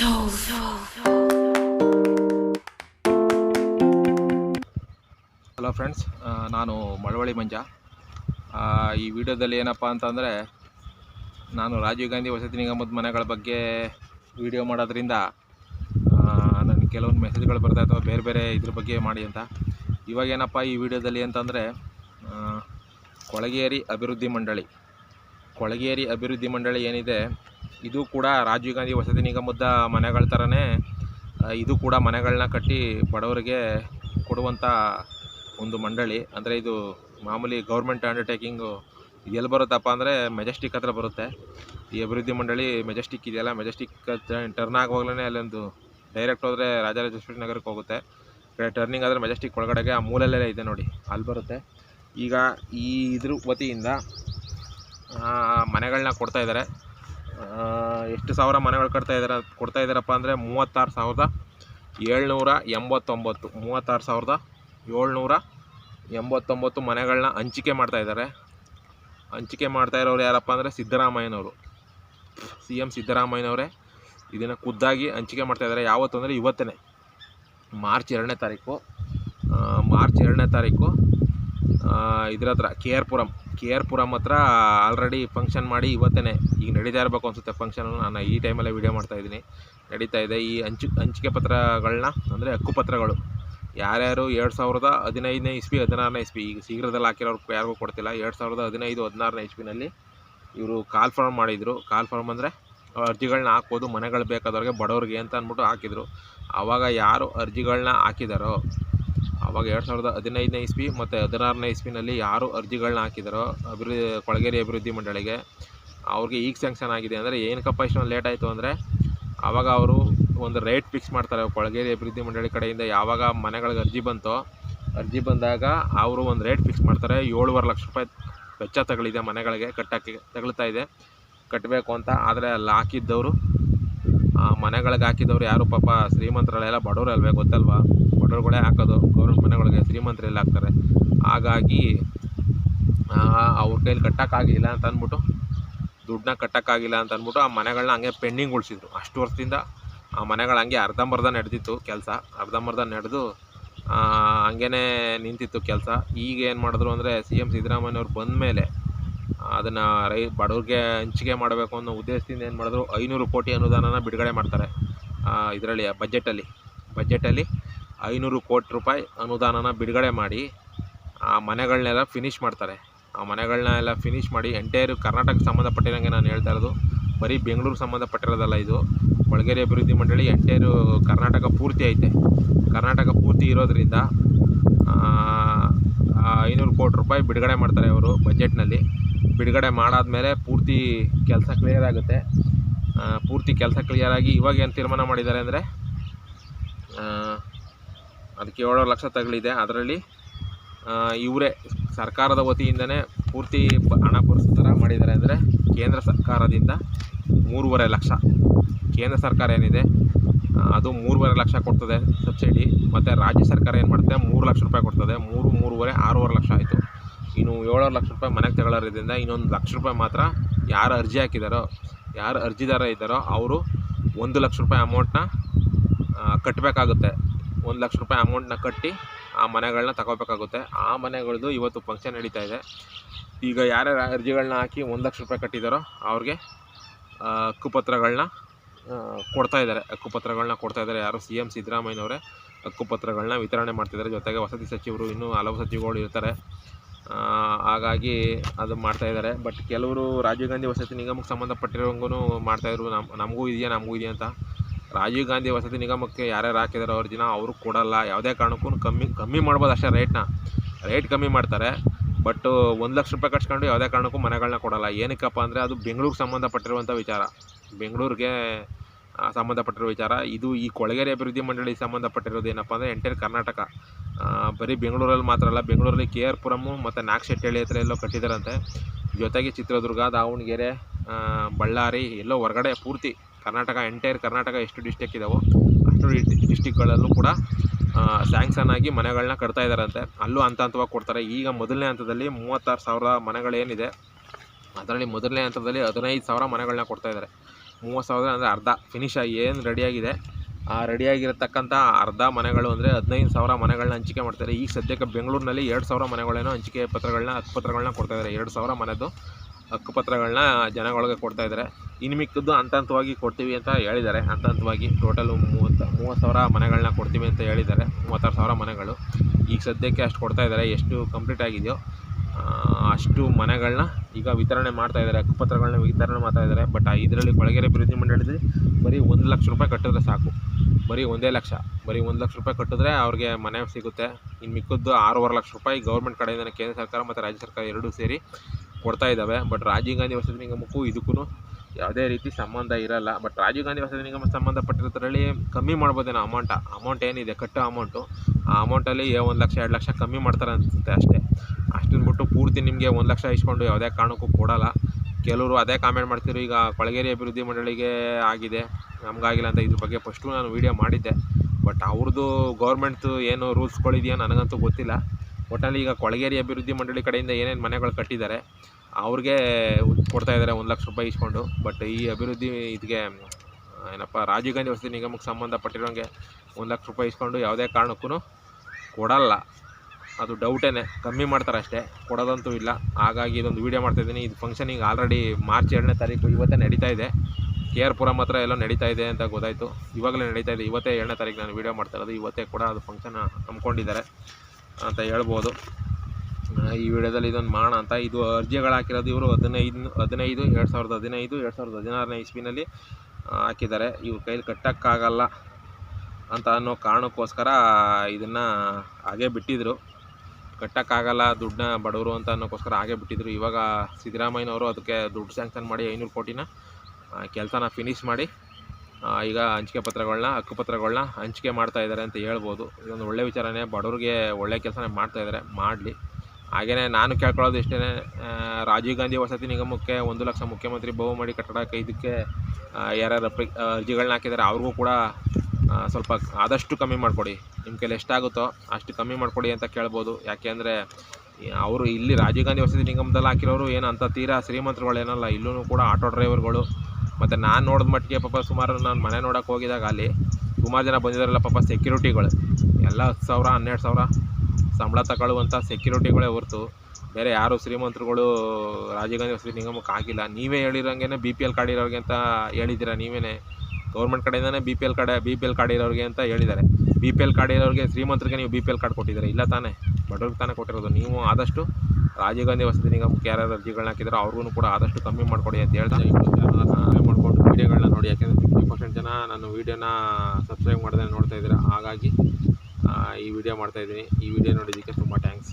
Hello friends ನಾನು ಮಳವಳ್ಳಿ ಮಂಜ. ಈ ವಿಡಿಯೋದಲ್ಲಿ ಏನಪ್ಪ ಅಂತಂದರೆ, ನಾನು ರಾಜೀವ್ ಗಾಂಧಿ ವಸತಿ ನಿಗಮದ ಮನೆಗಳ ಬಗ್ಗೆ ವಿಡಿಯೋ ಮಾಡೋದ್ರಿಂದ ನನಗೆ ಕೆಲವೊಂದು ಮೆಸೇಜ್ಗಳು ಬರ್ತಾ ಇದ್ದಾವೆ, ಬೇರೆ ಬೇರೆ ಇದ್ರ ಬಗ್ಗೆ ಮಾಡಿ ಅಂತ. ಇವಾಗ ಏನಪ್ಪ ಈ ವಿಡಿಯೋದಲ್ಲಿ ಅಂತಂದರೆ ಕೊಳಗೇರಿ ಅಭಿವೃದ್ಧಿ ಮಂಡಳಿ. ಕೊಳಗೇರಿ ಅಭಿವೃದ್ಧಿ ಮಂಡಳಿ ಏನಿದೆ ಇದು ಕೂಡ ರಾಜೀವ್ ಗಾಂಧಿ ವಸತಿ ನಿಗಮದ ಮನೆಗಳ ಥರನೇ ಇದು ಕೂಡ ಮನೆಗಳನ್ನ ಕಟ್ಟಿ ಬಡವರಿಗೆ ಕೊಡುವಂಥ ಒಂದು ಮಂಡಳಿ. ಅಂದರೆ ಇದು ಮಾಮೂಲಿ ಗೌರ್ಮೆಂಟ್ ಅಂಡರ್ಟೇಕಿಂಗು ಎಲ್ಲಿ ಬರುತ್ತಪ್ಪ ಅಂದರೆ ಮೆಜೆಸ್ಟಿಕ್ ಹತ್ರ ಬರುತ್ತೆ. ಈ ಅಭಿವೃದ್ಧಿ ಮಂಡಳಿ ಮೆಜೆಸ್ಟಿಕ್ ಇದೆಯಲ್ಲ ಮೆಜೆಸ್ಟಿಕ್ ಟರ್ನ್ ಆಗುವಾಗಲೇ ಅಲ್ಲೊಂದು ಡೈರೆಕ್ಟ್ ಹೋದರೆ ರಾಜರಾಜೇಶ್ವರಿ ನಗರಕ್ಕೆ ಹೋಗುತ್ತೆ. ಟರ್ನಿಂಗ್ ಆದರೆ ಮೆಜೆಸ್ಟಿಕ್ ಒಳಗಡೆಗೆ ಆ ಮೂಲಲ್ಲೇ ಇದೆ ನೋಡಿ ಅಲ್ಲಿ ಬರುತ್ತೆ. ಈಗ ಈ ಇದ್ರ ವತಿಯಿಂದ ಮನೆಗಳನ್ನ ಕೊಡ್ತಾ ಇದ್ದಾರೆ ಆ, ಎಷ್ಟು ಸಾವಿರ ಮನೆಗಳು ಕಟ್ತಾ ಇದ್ದಾರೆ, ಕೊಡ್ತಾ ಇದ್ದಾರಪ್ಪ ಅಂದರೆ ಮೂವತ್ತಾರು ಸಾವಿರದ ಏಳ್ನೂರ ಎಂಬತ್ತೊಂಬತ್ತು, ಮೂವತ್ತಾರು ಸಾವಿರದ ಏಳ್ನೂರ ಎಂಬತ್ತೊಂಬತ್ತು ಮನೆಗಳನ್ನ ಹಂಚಿಕೆ ಮಾಡ್ತಾ ಇದ್ದಾರೆ. ಹಂಚಿಕೆ ಮಾಡ್ತಾ ಇರೋರು ಯಾರಪ್ಪ ಅಂದರೆ ಸಿದ್ದರಾಮಯ್ಯನವರು. ಸಿ ಎಂ ಸಿದ್ದರಾಮಯ್ಯನವರೇ, ಇದನ್ನು ಖುದ್ದಾಗಿ ಹಂಚಿಕೆ ಮಾಡ್ತಾ ಇದ್ದಾರೆ. ಯಾವತ್ತು ಅಂದರೆ ಇವತ್ತೇ ಮಾರ್ಚ್ ಎರಡನೇ ತಾರೀಕು. ಮಾರ್ಚ್ ಎರಡನೇ ತಾರೀಕು ಇದ್ರ ಹತ್ರ, ಕೆ ಆರ್ ಪುರಂ. ಕೆ ಆರ್ ಪುರಂ ಹತ್ರ ಆಲ್ರೆಡಿ ಫಂಕ್ಷನ್ ಮಾಡಿ ಇವತ್ತೇ ಈಗ ನಡೀತಾ ಇರಬೇಕು ಅನಿಸುತ್ತೆ ಫಂಕ್ಷನ್ ನಾನು ಈ ಟೈಮಲ್ಲೇ ವೀಡಿಯೋ ಮಾಡ್ತಾ ಇದ್ದೀನಿ. ನಡೀತಾ ಇದೆ ಈ ಹಂಚು ಹಂಚಿಕೆ ಪತ್ರಗಳನ್ನ ಅಂದರೆ ಹಕ್ಕುಪತ್ರಗಳು ಯಾರ್ಯಾರು ಎರಡು ಸಾವಿರದ ಹದಿನೈದನೇ ಇಸ್ವಿ, ಹದಿನಾರನೇ ಇಸ್ವಿ, ಈಗ ಶೀಘ್ರದಲ್ಲಿ ಹಾಕಿರೋರು ಯಾರಿಗೂ ಕೊಡ್ತಿಲ್ಲ. ಎರಡು ಸಾವಿರದ ಹದಿನೈದು, ಹದಿನಾರನೇ ಇಸ್ವಿನಲ್ಲಿ ಇವರು ಕಾಲ್ ಫಾರ್ಮ್ ಮಾಡಿದರು. ಕಾಲ್ ಫಾರ್ಮ್ ಅಂದರೆ ಅರ್ಜಿಗಳನ್ನ ಹಾಕ್ಬೋದು, ಮನೆಗಳು ಬೇಕಾದವ್ರಿಗೆ ಬಡವ್ರಿಗೆ ಅಂತ ಅಂದ್ಬಿಟ್ಟು ಹಾಕಿದರು. ಆವಾಗ ಯಾರು ಅರ್ಜಿಗಳನ್ನ ಹಾಕಿದಾರೋ ಆವಾಗ ಎರಡು ಸಾವಿರದ ಹದಿನೈದನೇ ಇಸ್ವಿ ಮತ್ತು ಹದಿನಾರನೇ ಇಸ್ವಿನಲ್ಲಿ ಯಾರು ಅರ್ಜಿಗಳನ್ನ ಹಾಕಿದರೋ ಅಭಿವೃದ್ಧಿ, ಕೊಳಗೇರಿ ಅಭಿವೃದ್ಧಿ ಮಂಡಳಿಗೆ ಅವ್ರಿಗೆ ಈಗ ಸ್ಯಾಂಕ್ಷನ್ ಆಗಿದೆ ಅಂದರೆ ಏನಕ್ಕಪ್ಪ ಇಷ್ಟೊಂದು ಲೇಟ್ ಆಯಿತು ಅಂದರೆ ಆವಾಗ ಅವರು ಒಂದು ರೇಟ್ ಫಿಕ್ಸ್ ಮಾಡ್ತಾರೆ ಕೊಳಗೇರಿ ಅಭಿವೃದ್ಧಿ ಮಂಡಳಿ ಕಡೆಯಿಂದ ಯಾವಾಗ ಮನೆಗಳಿಗೆ ಅರ್ಜಿ ಬಂತೋ, ಅರ್ಜಿ ಬಂದಾಗ ಅವರು ಒಂದು ರೇಟ್ ಫಿಕ್ಸ್ ಮಾಡ್ತಾರೆ. ಏಳುವರೆ ಲಕ್ಷ ರೂಪಾಯಿ ವೆಚ್ಚ ತಗಳಿದೆ ಮನೆಗಳಿಗೆ ಕಟ್ಟೋಕ್ಕೆ, ತಗೊಳ್ತಾ ಇದೆ. ಕಟ್ಟಬೇಕು ಅಂತ, ಆದರೆ ಅಲ್ಲಿ ಹಾಕಿದ್ದವರು ಮನೆಗಳಿಗೆ ಹಾಕಿದವ್ರು ಯಾರು ಪಾಪ ಶ್ರೀಮಂತರಲ್ಲೆಲ್ಲ ಬಡವರು ಅಲ್ವೇ ಗೊತ್ತಲ್ವಾ? ಬಡವ್ರುಗಳೇ ಹಾಕೋದು, ಗೌರ್ಮೆಂಟ್ ಮನೆಗಳಿಗೆ ಶ್ರೀಮಂತರೆಲ್ಲ ಹಾಕ್ತಾರೆ. ಹಾಗಾಗಿ ಅವ್ರ ಕೈಲಿ ಕಟ್ಟೋಕ್ಕಾಗಿಲ್ಲ ಅಂತ ಅಂದ್ಬಿಟ್ಟು, ದುಡ್ಡನ್ನ ಕಟ್ಟೋಕ್ಕಾಗಿಲ್ಲ ಅಂತ ಅಂದ್ಬಿಟ್ಟು ಆ ಮನೆಗಳನ್ನ ಹಂಗೆ ಪೆಂಡಿಂಗ್ ಉಳಿಸಿದ್ರು. ಅಷ್ಟು ವರ್ಷದಿಂದ ಆ ಮನೆಗಳು ಹಂಗೆ ಅರ್ಧಂಬರ್ಧ ನಡೆದಿತ್ತು ಕೆಲಸ. ಅರ್ಧಂಬರ್ಧ ನಡೆದು ಹಂಗೇ ನಿಂತಿತ್ತು ಕೆಲಸ. ಈಗ ಏನು ಮಾಡಿದ್ರು ಅಂದರೆ ಸಿ ಎಂ ಸಿದ್ದರಾಮಯ್ಯವ್ರು ಬಂದ ಮೇಲೆ ಅದನ್ನು ರೈ, ಬಡವ್ರಿಗೆ ಹಂಚಿಕೆ ಮಾಡಬೇಕು ಅನ್ನೋ ಉದ್ದೇಶದಿಂದ ಏನು ಮಾಡಿದ್ರು, ಐನೂರು ಕೋಟಿ ಅನುದಾನನ ಬಿಡುಗಡೆ ಮಾಡ್ತಾರೆ ಇದರಲ್ಲಿ ಬಜೆಟಲ್ಲಿ ಬಜೆಟಲ್ಲಿ ಐನೂರು ಕೋಟಿ ರೂಪಾಯಿ ಅನುದಾನನ ಬಿಡುಗಡೆ ಮಾಡಿ, ಆ ಮನೆಗಳನ್ನೆಲ್ಲ ಫಿನಿಷ್ ಮಾಡ್ತಾರೆ. ಆ ಮನೆಗಳನ್ನ ಎಲ್ಲ ಫಿನಿಷ್ ಮಾಡಿ ಎಂಟೈರು ಕರ್ನಾಟಕಕ್ಕೆ ಸಂಬಂಧಪಟ್ಟಿರೋಂಗೆ ನಾನು ಹೇಳ್ತಾ ಇರೋದು, ಬರೀ ಬೆಂಗಳೂರು ಸಂಬಂಧಪಟ್ಟಿರೋದಲ್ಲ ಇದು. ಕೊಳಗೇರಿ ಅಭಿವೃದ್ಧಿ ಮಂಡಳಿ ಎಂಟೈರು ಕರ್ನಾಟಕ ಪೂರ್ತಿ ಐತೆ. ಕರ್ನಾಟಕ ಪೂರ್ತಿ ಇರೋದರಿಂದ ಐನೂರು ಕೋಟಿ ರೂಪಾಯಿ ಬಿಡುಗಡೆ ಮಾಡ್ತಾರೆ ಅವರು ಬಜೆಟ್ನಲ್ಲಿ ಬಿಡುಗಡೆ ಮಾಡಾದ್ಮೇಲೆ ಪೂರ್ತಿ ಕೆಲಸ ಕ್ಲಿಯರ್ ಆಗುತ್ತೆ. ಪೂರ್ತಿ ಕೆಲಸ ಕ್ಲಿಯರ್ ಆಗಿ ಇವಾಗ ಏನು ತೀರ್ಮಾನ ಮಾಡಿದ್ದಾರೆ ಅಂದರೆ ಅದಕ್ಕೆ ಏಳು ಲಕ್ಷ ತಗಲಿದೆ. ಅದರಲ್ಲಿ ಇವರೇ ಸರ್ಕಾರದ ವತಿಯಿಂದನೇ ಪೂರ್ತಿ ಹಣ ಬರೆಸೋ ಥರ ಮಾಡಿದ್ದಾರೆ ಅಂದರೆ ಕೇಂದ್ರ ಸರ್ಕಾರದಿಂದ ಮೂರುವರೆ ಲಕ್ಷ. ಕೇಂದ್ರ ಸರ್ಕಾರ ಏನಿದೆ ಅದು ಮೂರುವರೆ ಲಕ್ಷ ಕೊಡ್ತದೆ ಸಬ್ಸಿಡಿ. ಮತ್ತು ರಾಜ್ಯ ಸರ್ಕಾರ ಏನು ಮಾಡುತ್ತೆ, ಮೂರು ಲಕ್ಷ ರೂಪಾಯಿ ಕೊಡ್ತದೆ. ಮೂರು, ಮೂರುವರೆ, ಆರೂವರೆ ಲಕ್ಷ ಆಯಿತು. ಇನ್ನು ಏಳಾರು ಲಕ್ಷ ರೂಪಾಯಿ ಮನೆಗೆ ತಗೊಳ್ಳೋದ್ರಿಂದ ಇನ್ನೊಂದು ಲಕ್ಷ ರೂಪಾಯಿ ಮಾತ್ರ ಯಾರು ಅರ್ಜಿ ಹಾಕಿದಾರೋ, ಯಾರು ಅರ್ಜಿದಾರ ಇದ್ದಾರೋ ಅವರು ಒಂದು ಲಕ್ಷ ರೂಪಾಯಿ ಅಮೌಂಟ್ನ ಕಟ್ಟಬೇಕಾಗುತ್ತೆ ಒಂದು ಲಕ್ಷ ರೂಪಾಯಿ ಅಮೌಂಟ್ನ ಕಟ್ಟಿ ಆ ಮನೆಗಳನ್ನ ತಗೋಬೇಕಾಗುತ್ತೆ ಆ ಮನೆಗಳದ್ದು ಇವತ್ತು ಫಂಕ್ಷನ್ ನಡೀತಾ ಇದೆ. ಈಗ ಯಾರ್ಯಾರು ಅರ್ಜಿಗಳನ್ನ ಹಾಕಿ ಒಂದು ಲಕ್ಷ ರೂಪಾಯಿ ಕಟ್ಟಿದಾರೋ ಅವ್ರಿಗೆ ಹಕ್ಕುಪತ್ರಗಳನ್ನ ಕೊಡ್ತಾ ಇದ್ದಾರೆ ಹಕ್ಕುಪತ್ರಗಳನ್ನ ಕೊಡ್ತಾ ಇದ್ದಾರೆ ಯಾರು ಸಿ ಎಂ ಸಿದ್ದರಾಮಯ್ಯನವರೇ. ಹಕ್ಕುಪತ್ರಗಳನ್ನ ವಿತರಣೆ ಮಾಡ್ತಿದ್ದಾರೆ ಜೊತೆಗೆ ವಸತಿ ಸಚಿವರು ಇನ್ನೂ ಹಲವು ಸಚಿವಗಳು ಇರ್ತಾರೆ. ಹಾಗಾಗಿ ಅದು ಮಾಡ್ತಾ ಇದ್ದಾರೆ. ಬಟ್ ಕೆಲವರು ರಾಜೀವ್ ಗಾಂಧಿ ವಸತಿ ನಿಗಮಕ್ಕೆ ಸಂಬಂಧಪಟ್ಟಿರೋಂಗೂ ಮಾಡ್ತಾಯಿದ್ರು ನಮ್ಮ ನಮಗೂ ಇದೆಯಾ ನಮಗೂ ಇದೆಯಾ ಅಂತ. ರಾಜೀವ್ ಗಾಂಧಿ ವಸತಿ ನಿಗಮಕ್ಕೆ ಯಾರ್ಯಾರು ಹಾಕಿದಾರೋ ಅರ್ಜಿನ ಅವರು ಕೊಡಲ್ಲ. ಯಾವುದೇ ಕಾರಣಕ್ಕೂ ಕಮ್ಮಿ ಕಮ್ಮಿ ಮಾಡ್ಬೋದು ಅಷ್ಟೇ ರೇಟ್ನ ರೇಟ್ ಕಮ್ಮಿ ಮಾಡ್ತಾರೆ. ಬಟ್ ಒಂದು ಲಕ್ಷ ರೂಪಾಯಿ ಕಟ್ಸ್ಕೊಂಡು ಯಾವುದೇ ಕಾರಣಕ್ಕೂ ಮನೆಗಳನ್ನ ಕೊಡಲ್ಲ. ಏನಕ್ಕಪ್ಪ ಅಂದರೆ ಅದು ಬೆಂಗಳೂರಿಗೆ ಸಂಬಂಧಪಟ್ಟಿರುವಂಥ ವಿಚಾರ. ಬೆಂಗಳೂರಿಗೆ ಸಂಬಂಧಪಟ್ಟಿರೋ ವಿಚಾರ. ಇದು ಈ ಕೊಳಗೇರಿ ಅಭಿವೃದ್ಧಿ ಮಂಡಳಿ ಸಂಬಂಧಪಟ್ಟಿರೋದು ಏನಪ್ಪ ಅಂದರೆ ಎಂಟೈರ್ ಕರ್ನಾಟಕ. ಬರೀ ಬೆಂಗಳೂರಲ್ಲಿ ಮಾತ್ರ ಅಲ್ಲ, ಬೆಂಗಳೂರಲ್ಲಿ ಕೆ ಆರ್ ಪುರಮು ಮತ್ತು ನಾಗಶೆಟ್ಟಳ್ಳಿ ಹತ್ರ ಎಲ್ಲೋ ಕಟ್ಟಿದಾರಂತೆ. ಜೊತೆಗೆ ಚಿತ್ರದುರ್ಗ, ದಾವಣಗೆರೆ ಬಳ್ಳಾರಿ ಎಲ್ಲೋ ಹೊರಗಡೆ ಪೂರ್ತಿ ಕರ್ನಾಟಕ ಎಂಟೈರ್ ಕರ್ನಾಟಕ ಎಷ್ಟು ಡಿಸ್ಟಿಕ್ ಇದಾವೋ ಅಷ್ಟು ಡಿಸ್ಟಿಕ್ಗಳಲ್ಲೂ ಕೂಡ ಸ್ಯಾಂಕ್ಷನ್ ಆಗಿ ಮನೆಗಳನ್ನ ಕಟ್ತಾ ಇದ್ದಾರಂತೆ ಅಲ್ಲೂ ಹಂತ ಹಂತವಾಗಿ ಕೊಡ್ತಾರೆ. ಈಗ ಮೊದಲನೇ ಹಂತದಲ್ಲಿ ಮೂವತ್ತಾರು ಸಾವಿರ ಮನೆಗಳೇನಿದೆ, ಅದರಲ್ಲಿ ಮೊದಲನೇ ಹಂತದಲ್ಲಿ ಹದಿನೈದು ಸಾವಿರ ಮನೆಗಳನ್ನ ಕೊಡ್ತಾ ಇದ್ದಾರೆ ಮೂವತ್ತು ಸಾವಿರ ಅಂದರೆ ಅರ್ಧ. ಫಿನಿಶ್ ಏನು ರೆಡಿಯಾಗಿದೆ ರೆಡಿಯಾಗಿರತಕ್ಕಂಥ ಅರ್ಧ ಮನೆಗಳು ಅಂದರೆ ಹದಿನೈದು ಸಾವಿರ ಮನೆಗಳನ್ನ ಹಂಚಿಕೆ ಮಾಡ್ತಾರೆ. ಈಗ ಸದ್ಯಕ್ಕೆ ಬೆಂಗಳೂರಿನಲ್ಲಿ ಎರಡು ಸಾವಿರ ಮನೆಗಳೇನೋ ಹಂಚಿಕೆ ಪತ್ರಗಳನ್ನ ಹಕ್ಕುಪತ್ರಗಳನ್ನ ಕೊಡ್ತಾ ಇದ್ದಾರೆ ಎರಡು ಸಾವಿರ ಮನೆದು ಹಕ್ಕುಪತ್ರಗಳನ್ನ ಜನಗಳಿಗೆ ಕೊಡ್ತಾ ಇದ್ದಾರೆ ಇನ್ನು ಮಿಕ್ಕಿದ್ದು ಹಂತ ಕೊಡ್ತೀವಿ ಅಂತ ಹೇಳಿದ್ದಾರೆ. ಹಂತ ಹಂತವಾಗಿ ಟೋಟಲು ಮೂವತ್ತು ಮೂವತ್ತು ಸಾವಿರ ಮನೆಗಳನ್ನ ಕೊಡ್ತೀವಿ ಅಂತ ಹೇಳಿದ್ದಾರೆ. ಮೂವತ್ತಾರು ಸಾವಿರ ಮನೆಗಳು. ಈಗ ಸದ್ಯಕ್ಕೆ ಅಷ್ಟು ಕೊಡ್ತಾ ಇದ್ದಾರೆ ಎಷ್ಟು ಕಂಪ್ಲೀಟ್ ಆಗಿದೆಯೋ ಅಷ್ಟು ಮನೆಗಳನ್ನ ಈಗ ವಿತರಣೆ ಮಾಡ್ತಾ ಇದ್ದಾರೆ ಹಕ್ಕುಪತ್ರಗಳನ್ನ ವಿತರಣೆ ಮಾಡ್ತಾ ಇದ್ದಾರೆ. ಬಟ್ ಇದರಲ್ಲಿ ಕೊಳಗೆರೆ ಅಭಿವೃದ್ಧಿ ಮಂಡಳಿದಲ್ಲಿ ಬರೀ ಒಂದು ಲಕ್ಷ ರೂಪಾಯಿ ಕಟ್ಟಿದ್ರೆ ಸಾಕು. ಬರೀ ಒಂದೇ ಲಕ್ಷ. ಬರೀ ಒಂದು ಲಕ್ಷ ರೂಪಾಯಿ ಕಟ್ಟಿದ್ರೆ ಅವ್ರಿಗೆ ಮನೆ ಸಿಗುತ್ತೆ. ಇನ್ನು ಮಿಕ್ಕದ್ದು ಆರೂವರೆ ಲಕ್ಷ ರೂಪಾಯಿ ಗೌರ್ಮೆಂಟ್ ಕಡೆಯಿಂದ ಕೇಂದ್ರ ಸರ್ಕಾರ ಮತ್ತು ರಾಜ್ಯ ಸರ್ಕಾರ ಎರಡೂ ಸೇರಿ ಕೊಡ್ತಾ ಇದ್ದಾವೆ. ಬಟ್ ರಾಜೀವ್ ಗಾಂಧಿ ವಸತಿ ನಿಗಮಕ್ಕೂ ಇದಕ್ಕೂ ಯಾವುದೇ ರೀತಿ ಸಂಬಂಧ ಇರಲ್ಲ. ಬಟ್ ರಾಜೀವ್ ಗಾಂಧಿ ವಸತಿ ನಿಗಮ ಸಂಬಂಧಪಟ್ಟಿರೋದ್ರಲ್ಲಿ ಕಮ್ಮಿ ಮಾಡ್ಬೋದೇನೋ ಅಮೌಂಟ ಅಮೌಂಟ್ ಏನಿದೆ? ಕಟ್ಟೋ ಅಮೌಂಟು ಆ ಅಮೌಂಟಲ್ಲಿ ಒಂದು ಲಕ್ಷ, ಎರಡು ಲಕ್ಷ ಕಮ್ಮಿ ಮಾಡ್ತಾರೆ ಅನಿಸುತ್ತೆ ಅಷ್ಟೇ. ಅಷ್ಟನ್ನು ಬಿಟ್ಟು ಪೂರ್ತಿ ನಿಮಗೆ ಒಂದು ಲಕ್ಷ ಇಸ್ಕೊಂಡು ಯಾವುದೇ ಕಾರಣಕ್ಕೂ ಕೊಡಲ್ಲ. ಕೆಲವರು ಅದೇ ಕಾಮೆಂಟ್ ಮಾಡ್ತಿದ್ರು, ಈಗ ಕೊಳಗೇರಿ ಅಭಿವೃದ್ಧಿ ಮಂಡಳಿಗೆ ಆಗಿದೆ. ನಮಗಾಗಿಲ್ಲ ಅಂತ ಇದ್ರ ಬಗ್ಗೆ ಫಸ್ಟು ನಾನು ವೀಡಿಯೋ ಮಾಡಿದ್ದೆ. ಬಟ್ ಅವ್ರದ್ದು ಗೌರ್ಮೆಂಟ್ದು ಏನು ರೂಲ್ಸ್ಗಳಿದೆಯೋ ನನಗಂತೂ ಗೊತ್ತಿಲ್ಲ. ಒಟ್ಟಲ್ಲಿ ಈಗ ಕೊಳಗೇರಿ ಅಭಿವೃದ್ಧಿ ಮಂಡಳಿ ಕಡೆಯಿಂದ ಏನೇನು ಮನೆಗಳು ಕಟ್ಟಿದ್ದಾರೆ ಅವ್ರಿಗೆ ಕೊಡ್ತಾ ಇದ್ದಾರೆ ಒಂದು ಲಕ್ಷ ರೂಪಾಯಿ ಇಸ್ಕೊಂಡು. ಬಟ್ ಈ ಅಭಿವೃದ್ಧಿ ಇದಕ್ಕೆ ಏನಪ್ಪ, ರಾಜೀವ್ ಗಾಂಧಿ ವಸತಿ ನಿಗಮಕ್ಕೆ ಸಂಬಂಧಪಟ್ಟಿರೋಂಗೆ ಒಂದು ಲಕ್ಷ ರೂಪಾಯಿ ಇಸ್ಕೊಂಡು ಯಾವುದೇ ಕಾರಣಕ್ಕೂ ಕೊಡಲ್ಲ. ಅದು ಡೌಟೇ ಕಮ್ಮಿ ಮಾಡ್ತಾರೆ ಅಷ್ಟೇ ಕೊಡೋದಂತೂ ಇಲ್ಲ. ಹಾಗಾಗಿ ಇದೊಂದು ವೀಡಿಯೋ ಮಾಡ್ತಾಯಿದ್ದೀನಿ ಇದು ಫಂಕ್ಷನ್ ಈಗ ಆಲ್ರೆಡಿ ಮಾರ್ಚ್ ಎರಡನೇ ತಾರೀಕು. ಇವತ್ತೇ ನಡೀತಾ ಇದೆ. ಕೆ ಆರ್ ಪುರಂ ಹತ್ರ ಎಲ್ಲೋ ನಡೀತಾ ಇದೆ ಅಂತ ಗೊತ್ತಾಯಿತು. ಇವಾಗಲೇ ನಡೀತಾ ಇದೆ. ಇವತ್ತೇ ಏಳನೇ ತಾರೀಕು ನಾನು ವೀಡಿಯೋ ಮಾಡ್ತಾ ಇರೋದು. ಇವತ್ತೇ ಕೂಡ ಅದು ಫಂಕ್ಷನ್ ಹಮ್ಮಿಕೊಂಡಿದ್ದಾರೆ ಅಂತ ಹೇಳ್ಬೋದು. ಈ ವಿಡಿಯೋದಲ್ಲಿ ಇದೊಂದು ಮಾಡೋಣ ಅಂತ. ಇದು ಅರ್ಜಿಗಳು ಹಾಕಿರೋದು ಇವರು ಹದಿನೈದು ಹದಿನೈದು, ಎರಡು ಸಾವಿರದ ಹದಿನೈದು, ಎರಡು ಸಾವಿರದ ಹದಿನಾರನೇ ಇಸ್ವಿನಲ್ಲಿ ಹಾಕಿದ್ದಾರೆ. ಇವ್ರ ಕೈಲಿ ಕಟ್ಟೋಕ್ಕಾಗಲ್ಲ ಅಂತ ಅನ್ನೋ ಕಾರಣಕ್ಕೋಸ್ಕರ ಇದನ್ನು ಹಾಗೆ ಬಿಟ್ಟಿದ್ದರು ಕಟ್ಟೋಕ್ಕಾಗಲ್ಲ, ದುಡ್ಡನ್ನ ಬಡವರು ಅಂತ ಅನ್ನೋಕ್ಕೋಸ್ಕರ ಹಾಗೆ ಬಿಟ್ಟಿದ್ದರು ಇವಾಗ ಸಿದ್ದರಾಮಯ್ಯನವರು ಅದಕ್ಕೆ ದುಡ್ಡು ಸ್ಯಾಂಕ್ಷನ್ ಮಾಡಿ ಐನೂರು ಕೋಟಿನ ಕೆಲಸನ ಫಿನಿಷ್ ಮಾಡಿ ಈಗ ಹಂಚಿಕೆ ಪತ್ರಗಳನ್ನ ಹಕ್ಕುಪತ್ರಗಳನ್ನ ಹಂಚಿಕೆ ಮಾಡ್ತಾ ಇದ್ದಾರೆ ಅಂತ ಹೇಳ್ಬೋದು. ಇದೊಂದು ಒಳ್ಳೆ ವಿಚಾರನೇ. ಬಡವ್ರಿಗೆ ಒಳ್ಳೆ ಕೆಲಸನೇ ಮಾಡ್ತಾ ಇದ್ದಾರೆ. ಮಾಡಲಿ. ಹಾಗೆಯೇ ನಾನು ಕೇಳ್ಕೊಳ್ಳೋದು ಇಷ್ಟೇ ರಾಜೀವ್ ಗಾಂಧಿ ವಸತಿ ನಿಗಮಕ್ಕೆ ಒಂದು ಲಕ್ಷ ಮುಖ್ಯಮಂತ್ರಿ ಬಹುಮಡಿ ಕಟ್ಟಡಕ್ಕೆ ಇದಕ್ಕೆ ಯಾರ್ಯಾರು ಅಪ್ಲಿ ಅರ್ಜಿಗಳನ್ನ ಹಾಕಿದ್ದಾರೆ, ಅವ್ರಿಗೂ ಕೂಡ ಸ್ವಲ್ಪ ಆದಷ್ಟು ಕಮ್ಮಿ ಮಾಡಿಕೊಡಿ. ನಿಮ್ಮ ಕೈಲಿ ಎಷ್ಟಾಗುತ್ತೋ ಅಷ್ಟು ಕಮ್ಮಿ ಮಾಡಿಕೊಡಿ ಅಂತ ಕೇಳ್ಬೋದು. ಯಾಕೆ ಅವರು ಇಲ್ಲಿ ರಾಜೀವ್ ಗಾಂಧಿ ವಸತಿ ನಿಗಮದಲ್ಲಿ ಹಾಕಿರೋರು ಏನು ಅಂತ ತೀರಾ ಶ್ರೀಮಂತರುಗಳೇನಲ್ಲ ಇಲ್ಲೂ ಕೂಡ ಆಟೋ ಡ್ರೈವರ್ಗಳು. ಮತ್ತು ನಾನು ನೋಡಿದ ಮಟ್ಟಿಗೆ ಪಾಪ ಸುಮಾರು ನಾನು ಮನೆ ನೋಡೋಕೆ ಹೋಗಿದಾಗ ಅಲ್ಲಿ ಸುಮಾರು ಜನ ಬಂದಿದ್ದಾರಲ್ಲ ಪಾಪ ಸೆಕ್ಯೂರಿಟಿಗಳು ಎಲ್ಲ ಹತ್ತು ಸಾವಿರ, ಹನ್ನೆರಡು ಸಾವಿರ. ಸಂಬಳ ತಗೊಳ್ಳುವಂಥ ಸೆಕ್ಯೂರಿಟಿಗಳೇ ಹೊರತು ಬೇರೆ ಯಾರು ಶ್ರೀಮಂತರುಗಳು ರಾಜೀವ್ ಗಾಂಧಿ ವಸತಿ ನಿಗಮಕ್ಕೆ ಆಗಿಲ್ಲ. ನೀವೇ ಹೇಳಿರೋಂಗೆ ಬಿ ಪಿ ಎಲ್ ಕಾರ್ಡ್ ಇರೋರಿಗೆ ಅಂತ ಹೇಳಿದ್ದೀರಾ ನೀವೇ government ಕಡೆಯಿಂದನೇ B P L card B P L card ಇರೋರಿಗೆ ಅಂತ ಹೇಳಿದ್ದಾರೆ. ಬಿ ಪಿ ಎಲ್ ಕಾರ್ಡ್ ಇರೋರಿಗೆ ಶ್ರೀಮಂತರಿಗೆ ನೀವು ಬಿ ಪಿ ಎಲ್ ಕಾರ್ಡ್ ಕೊಟ್ಟಿದ್ದೀರಾ? ಇಲ್ಲ ತಾನೇ. ಬಡವ್ರಿಗೆ ತಾನೇ ಕೊಟ್ಟಿರೋದು. ನೀವು ಆದಷ್ಟು ರಾಜೀವ್ ಗಾಂಧಿ ವಸತಿ ನಿಗಮಕ್ಕೆ ಯಾರ್ಯಾರು ಅರ್ಜಿಗಳನ್ನ ಹಾಕಿದಾರೋ ಅವ್ರಿಗೂ ಕೂಡ ಆದಷ್ಟು ಕಮ್ಮಿ ಮಾಡಿಕೊಡಿ ಅಂತ ಹೇಳ್ತಾ ಮಾಡಿಕೊಂಡು ವೀಡಿಯೋಗಳನ್ನ ನೋಡಿ. ಯಾಕೆಂದರೆ ಫಿಫ್ಟಿ ಪರ್ಸೆಂಟ್ ಜನ ನಾನು ವೀಡಿಯೋನ ಸಬ್ಸ್ಕ್ರೈಬ್ ಮಾಡ್ದೆ ನೋಡ್ತಾ ಇದ್ದೀರಾ. ಹಾಗಾಗಿ ಈ ವಿಡಿಯೋ ಮಾಡ್ತಾಯಿದ್ದೀನಿ ಈ ವಿಡಿಯೋ ನೋಡಿದ್ದಕ್ಕೆ ತುಂಬ ಥ್ಯಾಂಕ್ಸ್